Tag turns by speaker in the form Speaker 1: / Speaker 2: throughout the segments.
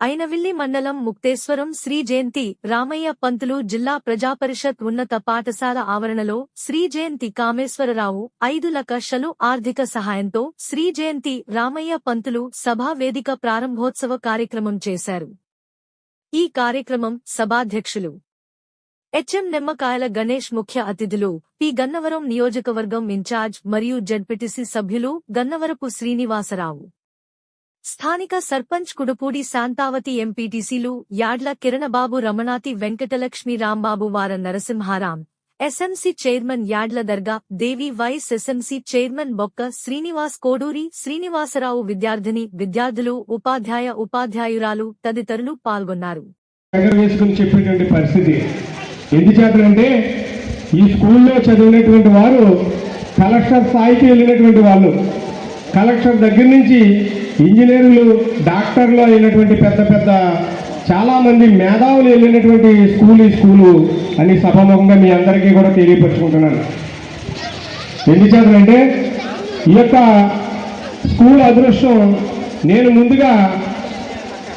Speaker 1: ఐనవిల్లి మండలం ముక్తేశ్వరం శ్రీ జయంతి రామయ్య పంతులు జిల్లా ప్రజాపరిషత్ ఉన్నత పాఠశాల ఆవరణలో శ్రీ జయంతి కామేశ్వరరావు ఐదు లక్షలు ఆర్థిక సహాయంతో శ్రీ జయంతి రామయ్య పంతులు సభా వేదిక ప్రారంభోత్సవ కార్యక్రమం చేశారు. ఈ కార్యక్రమం సభాధ్యక్షులు హెచ్ఎం నిమ్మకాయల గణేష్ ముఖ్య అతిథులు పి గన్నవరం నియోజకవర్గం ఇన్ఛార్జ్ మరియు జడ్పిటిసి సభ్యులు గన్నవరపు శ్రీనివాసరావు. స్థానిక సర్పంచ్ కుడుపూడి శాంతావతి ఎంపీటీసీలు యాడ్ల కిరణబాబు రమణాతి వెంకటలక్ష్మి రాంబాబు వార Narasimharam SMC chairman Yadla Durga Devi vice SMC chairman Bokka Srinivas Koduri Srinivasarao విద్యార్థిని విద్యార్థులు ఉపాధ్యాయ ఉపాధ్యాయురాలు తదితరులు పాల్గొన్నారు.
Speaker 2: చెప్పేటువంటి పరిస్థితి. ఎందుచేతంటే ఈ స్కూల్లో చదివినటువంటి వారు కలెక్టర్ స్థాయికి వెళ్ళినటువంటి వాళ్ళు. కలెక్టర్ దగ్గర నుంచి ఇంజనీర్లు డాక్టర్లు అయినటువంటి పెద్ద పెద్ద చాలామంది మేధావులు వెళ్ళినటువంటి స్కూల్ ఈ స్కూలు అని సభముఖంగా మీ అందరికీ కూడా తెలియపరుచుకుంటున్నాను. ఎందుచేతంటే ఈ యొక్క స్కూల్ అదృష్టం నేను ముందుగా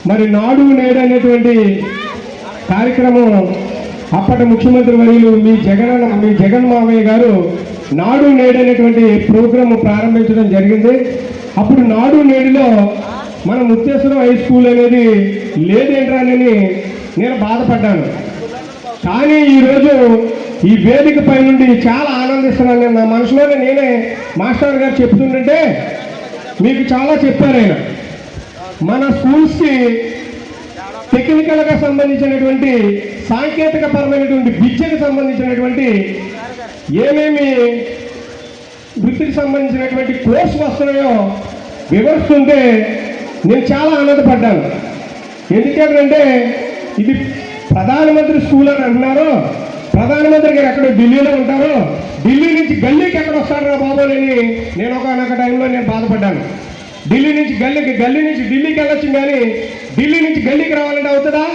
Speaker 2: మరి నాడు నేడు అనేటువంటి కార్యక్రమం అప్పటి ముఖ్యమంత్రి వర్యులు మీ జగన్ మీ జగన్ మామయ్య గారు నాడు నేడు అనేటువంటి ప్రోగ్రాం ప్రారంభించడం జరిగింది. అప్పుడు నాడు నేడులో మన ముత్తేశ్వరం హై స్కూల్ అనేది లేదేంట్రా అని నేను బాధపడ్డాను. కానీ ఈరోజు ఈ వేదిక పై నుండి చాలా ఆనందిస్తున్నాను. నేను నా మనసులోనే నేనే మాస్టర్ గారు చెప్తుంటే మీకు చాలా చెప్పారు ఆయన. మన స్కూల్స్కి టెక్నికల్గా సంబంధించినటువంటి సాంకేతిక పరమైనటువంటి విద్యకు సంబంధించినటువంటి ఏమేమి వృత్తికి సంబంధించినటువంటి కోర్సు వస్తున్నాయో వివరిస్తుంటే నేను చాలా ఆనందపడ్డాను. ఎందుకంటే ఇది ప్రధానమంత్రి స్కూల్ అని అంటున్నారు. ప్రధానమంత్రి గారు ఎక్కడో ఢిల్లీలో ఉంటారు. ఢిల్లీ నుంచి గల్లీకి ఎక్కడ వస్తారా బాబు అని నేను ఒకనొక టైంలో నేను బాధపడ్డాను. ఢిల్లీ నుంచి గల్లీకి గల్లీ నుంచి ఢిల్లీకి వెళ్ళొచ్చు కానీ ఢిల్లీ నుంచి గల్లీకి రావాలంటే అవుతుందా?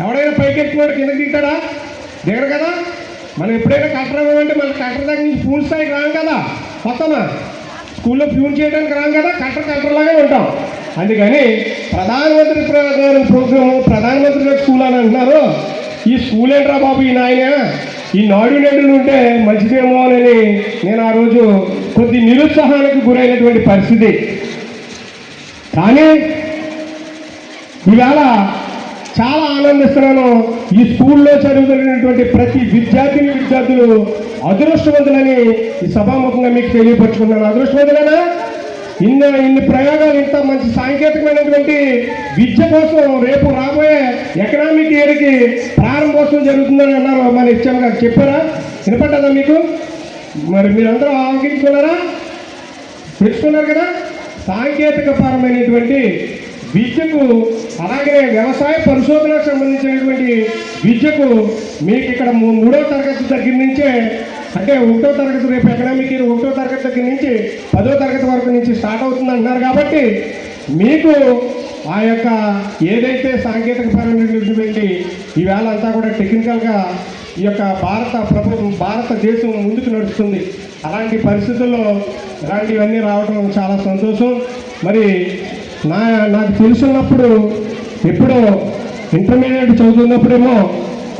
Speaker 2: ఎవడైనా పైకి ఎక్కువ కిందకి దిగుతాడా? దిగరు కదా. మనం ఎప్పుడైనా కట్టడం అంటే మన కట్టడం దగ్గర నుంచి పూర్తి స్థాయికి రాం కదా. పక్కన స్కూల్లో ప్యూన్ చేయడానికి రాం కదా కంటర్ కంటర్లాగే ఉంటాం. అందుకని ప్రధానమంత్రి గారి ప్రోగ్రాము ప్రధానమంత్రి గారి స్కూల్ అని అంటున్నారు. ఈ స్కూల్ ఏంట్రా బాబు ఈ నాయన? ఈ నాడు నేడులు ఉంటే మంచిదేమో అని నేను ఆ రోజు కొద్ది నిరుత్సాహానికి గురైనటువంటి పరిస్థితి. కానీ ఈవేళ చాలా ఆనందిస్తున్నాను. ఈ స్కూల్లో చదువుతున్నటువంటి ప్రతి విద్యార్థిని విద్యార్థులు అదృష్టవంతులని ఈ సభాముఖంగా మీకు తెలియపరుచుకున్నాను అదృష్టవంతులేనా ఇన్ని ఇన్ని ప్రయోగాలు ఇంత మంచి సాంకేతికమైనటువంటి విద్య కోసం రేపు రాబోయే ఎకనామిక్ ఇయర్కి ప్రారంభోత్సవం జరుగుతుందని అన్నారు మన ఇచ్చాం గారు. చెప్పారా? వినపడ్డదా మీకు? మరి మీరందరూ ఆలోచించుకున్నారా? తెలుసుకున్నారు కదా? సాంకేతిక పరమైనటువంటి విద్యకు అలాగే వ్యవసాయ పరిశోధనకు సంబంధించినటువంటి విద్యకు మీకు ఇక్కడ మూ- మూడో తరగతి దగ్గర నుంచే అంటే ఒకటో తరగతి రేపు ఎకనామిక్ ఇయర్ ఒకటో తరగతి దగ్గర నుంచి పదో తరగతి వరకు నుంచి స్టార్ట్ అవుతుంది అంటున్నారు కాబట్టి మీకు ఆ యొక్క ఏదైతే సాంకేతిక పరమైనటువంటి ఈవేళ అంతా కూడా టెక్నికల్గా ఈ యొక్క భారత ప్రభుత్వం భారతదేశం ముందుకు నడుస్తుంది. అలాంటి పరిస్థితుల్లో ఇలాంటివన్నీ రావడం చాలా సంతోషం. మరి నా నాకు తెలుసున్నప్పుడు ఎప్పుడో ఇంటర్మీడియట్ చదువుతున్నప్పుడేమో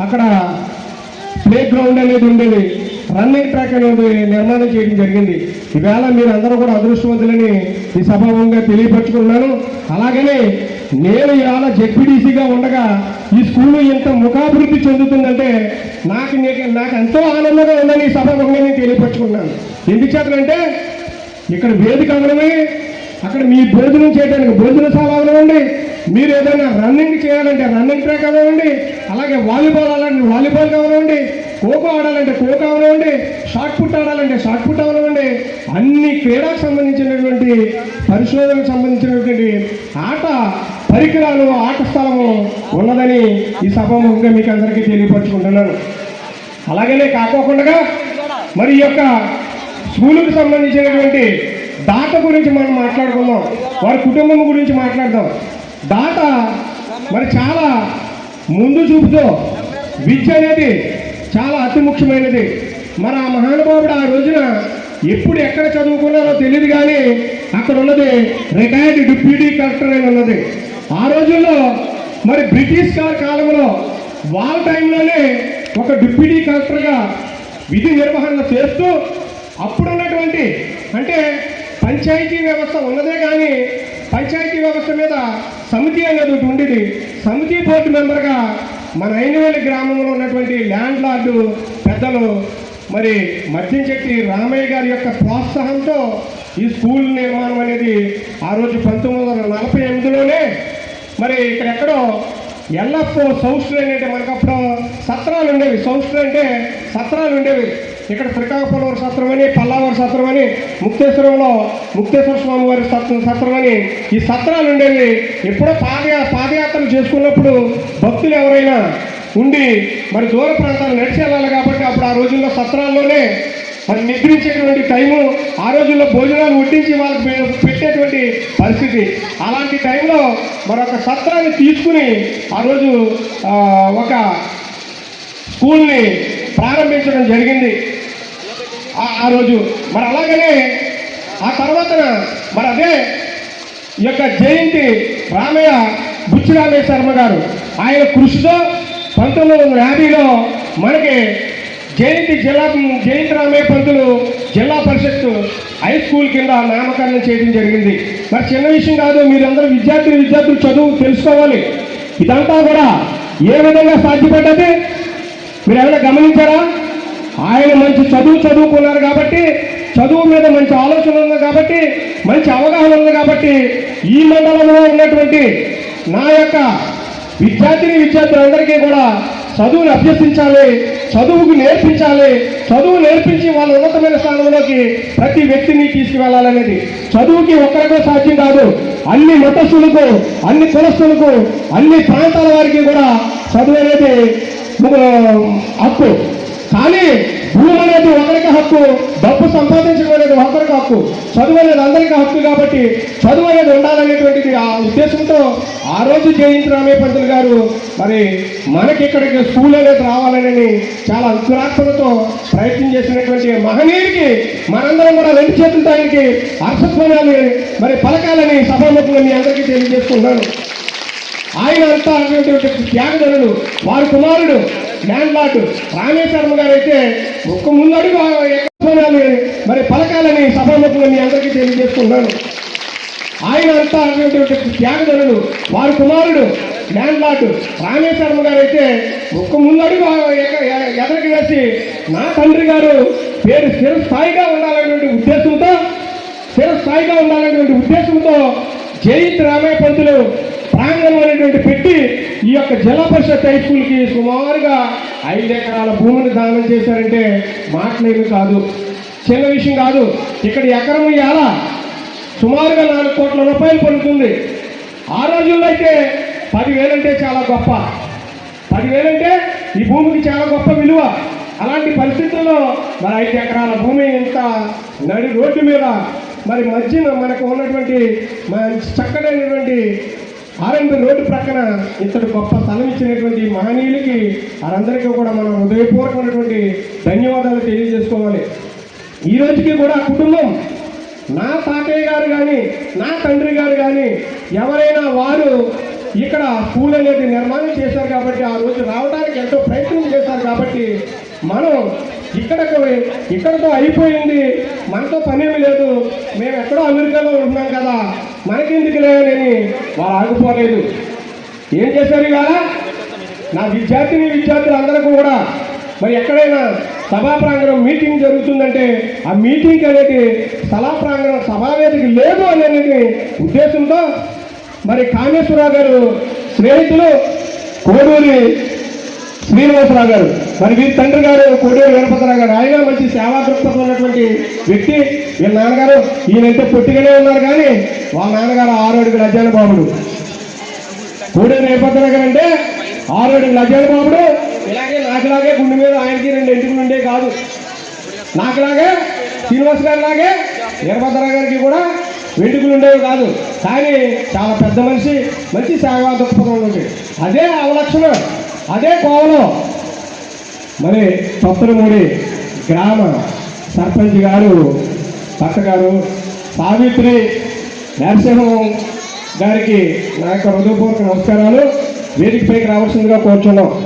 Speaker 2: అక్కడ ప్లే గ్రౌండ్ అనేది ఉండేది రన్నింగ్ ట్రాక్ అనేది నిర్మాణం చేయడం జరిగింది. ఈవేళ మీరు అందరూ కూడా అదృష్టవంతులని ఈ సభావంగా తెలియపరచుకున్నాను అలాగనే నేను ఇవాళ జెడ్పీడీసీగా ఉండగా ఈ స్కూలు ఇంత ముఖాభివృద్ధి చెందుతుందంటే నాకు నీకు- నాకు ఎంతో ఆనందంగా ఉందని ఈ సభాముఖంగా నేను తెలియపరచుకున్నాను ఎందుచేతనంటే ఇక్కడ వేదిక అవనమే అక్కడ మీ భోజనం చేయడానికి భోజనశాల అవనివ్వండి మీరు ఏదైనా రన్నింగ్ చేయాలంటే రన్నింగ్ ట్రాక్ అవనివ్వండి అలాగే వాలీబాల్ ఆడాలంటే వాలీబాల్ అవనివ్వండి ఖోఖో ఆడాలంటే ఖోఖో అవనివ్వండి షార్ట్ పుట్ ఆడాలంటే షార్ట్ పుట్ అవనివ్వండి అన్ని క్రీడకు సంబంధించినటువంటి పరిశోధనకు సంబంధించినటువంటి ఆట పరికరాలు ఆట స్థలము ఉన్నదని ఈ సభాముఖంగా మీకు అందరికీ తెలియపరచుకుంటున్నాను. అలాగనే కాకోకుండా మరి ఈ యొక్క స్కూలుకు సంబంధించినటువంటి దాత గురించి మనం మాట్లాడుకుందాం. వారి కుటుంబం గురించి మాట్లాడదాం. దాత మరి చాలా ముందు చూపుతో విద్య అనేది చాలా అతి ముఖ్యమైనది. మరి ఆ మహానుభావుడు ఆ రోజున ఎప్పుడు ఎక్కడ చదువుకున్నారో తెలియదు కానీ అక్కడ ఉన్నది రిటైర్డ్ డిప్యూటీ కలెక్టర్ అని ఉన్నది. ఆ రోజుల్లో మరి బ్రిటిష్ గారి కాలంలో వాళ్ళ టైంలోనే ఒక డిప్యూటీ కలెక్టర్గా విధి నిర్వహణ చేస్తూ అప్పుడున్నటువంటి అంటే పంచాయతీ వ్యవస్థ ఉన్నదే కానీ పంచాయతీ వ్యవస్థ మీద సమితి అనేది ఒకటి ఉండేది. సమితి బోర్డు మెంబర్గా మన ఐనవేలి గ్రామంలో ఉన్నటువంటి ల్యాండ్ లార్డు పెద్దలు మరి మద్యం చెట్టి రామయ్య గారి యొక్క ప్రోత్సాహంతో ఈ స్కూల్ నిర్మాణం అనేది ఆ రోజు పంతొమ్మిది వందల నలభై ఎనిమిదిలోనే మరి ఇక్కడెక్కడో ఎల్లప్పుడూ ఎల్ఎఫ్ సౌస్టర్ మనకప్పుడు సత్రాలు ఉండేవి. సౌస్టర్ అంటే సత్రాలు ఉండేవి. ఇక్కడ శ్రీకాకుళం సత్రం అని పల్లావరం సత్రం అని ముక్తేశ్వరంలో ముక్తేశ్వర స్వామి వారి సత్రం అని ఈ సత్రాలు ఉండేవి. ఎప్పుడో పాదయా పాదయాత్రలు చేసుకున్నప్పుడు భక్తులు ఎవరైనా ఉండి మరి దూర ప్రాంతాలు నడిచి వెళ్ళాలి కాబట్టి అప్పుడు ఆ రోజుల్లో సత్రాల్లోనే మరి నిద్రించేటువంటి టైము ఆ రోజుల్లో భోజనాలు వడ్డించి వాళ్ళకి పెట్టేటువంటి పరిస్థితి. అలాంటి టైంలో మరొక సత్రాన్ని తీసుకుని ఆ రోజు ఒక స్కూల్ని ప్రారంభించడం జరిగింది. ఆ- రోజు. మరి అలాగనే ఆ తర్వాత మరి అదే ఈ యొక్క జయంతి రామయ్య బుచ్చి రామయ్య శర్మ గారు. ఆయన కృషితో పంతొమ్మిది వందల యాభైలో మనకి జయంతి జిల్లా జయంతి రామయ్య పంతులు జిల్లా పరిషత్ హై స్కూల్ కింద నామకరణం చేయడం జరిగింది. మరి చిన్న విషయం కాదు మీరందరూ విద్యార్థులు విద్యార్థులు చదువు తెలుసుకోవాలి. ఇదంతా కూడా ఏ విధంగా సాధ్యపడ్డది? మీరు ఏమైనా గమనించారా? ఆయన మంచి చదువు చదువుకున్నారు కాబట్టి చదువు మీద మంచి ఆలోచన ఉంది కాబట్టి మంచి అవగాహన ఉంది కాబట్టి ఈ మండలంలో ఉన్నటువంటి నా యొక్క విద్యార్థిని విద్యార్థులందరికీ కూడా చదువుని అభ్యసించాలి చదువుకు నేర్పించాలి చదువు నేర్పించి వాళ్ళ ఉన్నతమైన స్థానంలోకి ప్రతి వ్యక్తిని తీసుకువెళ్ళాలనేది. చదువుకి ఒక్కరికో సాధ్యం కాదు. అన్ని మతస్థులకు అన్ని కులస్తులకు అన్ని ప్రాంతాల వారికి కూడా చదువు అనేది హక్కు. కానీ భూమి అనేది ఒకరికి హక్కు డబ్బు సంపాదించడం అనేది ఒకరికి హక్కు చదువు అనేది అందరికీ హక్కు కాబట్టి చదువు అనేది ఉండాలనేటువంటిది ఆ ఉద్దేశంతో ఆ రోజు జయించిన రామయ్య పంతులు గారు మరి మనకి ఇక్కడికి స్కూల్ అనేది రావాలని చాలా అంకురాత్మలతో ప్రయత్నం చేసినటువంటి మహనీయుడికి మనందరం కూడా రెండు చేతులతో ఆయనకి అర్ధత్వనాన్ని మరి పలకాలని సభాముఖంగా మీ అందరికీ తెలియజేసుకుంటున్నాను ఆయన అంతా అటువంటి త్యాగదనుడు వారి కుమారుడు ల్యాండ్ లార్డ్ రామేశ్వరం గారు అయితే ఒక్క ముందడుగు మరి పలకాలని సభాముఖంగా మీ అందరికీ తెలియజేసుకున్నాను ఆయన అంతా అనేటువంటి త్యాగధనుడు వారి కుమారుడు ల్యాండ్ లార్డ్ రామేశ్వరం గారు అయితే ఒక్క ముందడుగు ఎగ- ఎదరికి వేసి నా తండ్రి గారు పేరు స్థిరస్థాయిగా ఉండాలనేటువంటి ఉద్దేశంతో స్థిరస్థాయిగా ఉండాలనేటువంటి ఉద్దేశంతో జయంత్ రామయ్య పంతులు ప్రాంగణం అనేటువంటి పెట్టి ఈ యొక్క జిల్లా పరిషత్ హై స్కూల్కి సుమారుగా ఐదు ఎకరాల భూమిని దానం చేశారంటే మాట్లాడేది కాదు. చిన్న విషయం కాదు. ఇక్కడ ఎకరం ఇవాళ సుమారుగా నాలుగు కోట్ల రూపాయలు పడుతుంది ఆ రోజుల్లో అయితే పదివేలంటే చాలా గొప్ప. పదివేలంటే ఈ భూమికి చాలా గొప్ప విలువ. అలాంటి పరిస్థితుల్లో మరి ఐదు ఎకరాల భూమి ఇంత నడి రోడ్డు మీద మరి మధ్యన మనకు ఉన్నటువంటి చక్కడైనటువంటి ఆర్ఎంపీ రోడ్డు ప్రక్కన ఇంతటి గొప్ప స్థలం ఇచ్చినటువంటి మహనీయులకి వారందరికీ కూడా మనం హృదయపూర్వకమైనటువంటి ధన్యవాదాలు తెలియజేసుకోవాలి. ఈ రోజుకి కూడా కుటుంబం నా తాతయ్య గారు కానీ నా తండ్రి గారు కానీ ఎవరైనా వారు ఇక్కడ స్కూల్ అనేది నిర్మాణం చేశారు కాబట్టి ఆ రోజు రావడానికి ఎంతో ప్రయత్నం చేశారు కాబట్టి మనం ఇక్కడకు ఇక్కడతో అయిపోయింది. మనతో పనేమి లేదు. మేము ఎక్కడో అమెరికాలో ఉన్నాం కదా. మనకెందుకు లేదని వాళ్ళు ఆగిపోలేదు. ఏం చేశారు ఇవాళ? నా విద్యార్థిని విద్యార్థులు అందరికీ కూడా మరి ఎక్కడైనా సభా ప్రాంగణం మీటింగ్ జరుగుతుందంటే ఆ మీటింగ్ అనేది సభా ప్రాంగణం సమావేశకి లేదు అనేది ఉద్దేశంతో మరి కామేశ్వరరావు గారు స్నేహితులు కోడూరి శ్రీనివాసరావు గారు. మరి వీరి తండ్రి గారు కోడూరి వీరభద్రరావు గారు. ఆయన మంచి సేవా దృక్పథం ఉన్నటువంటి వ్యక్తి. వీళ్ళ నాన్నగారు ఈయనంటే పొట్టిగానే ఉన్నారు కానీ వాళ్ళ నాన్నగారు ఆరు అడుగుల అజ్ఞాన బాబుడు. కోడూరి వీరభద్రరావు గారు అంటే ఆరు అడుగుల అజ్ఞాన బాబుడు. ఇలాగే నాకులాగే గుండె మీద ఆయనకి రెండు ఎంటుకులు ఉండే కాదు. నాకులాగే శ్రీనివాస్ గారు లాగే వీరభద్రరావు గారికి కూడా వెంటుకలు ఉండేవి కాదు. కానీ చాలా పెద్ద మనిషి మంచి సేవా దృక్పథం ఉంటుంది అదే అవలక్షణం. అదే కోవలో మరి పత్రమూడి గ్రామ సర్పంచ్ గారు భర్త గారు సావిత్రి నరసింహం గారికి నా యొక్క హృదయపూర్వక నమస్కారాలు. వేదికపైకి రావాల్సిందిగా కోరుచున్నాం.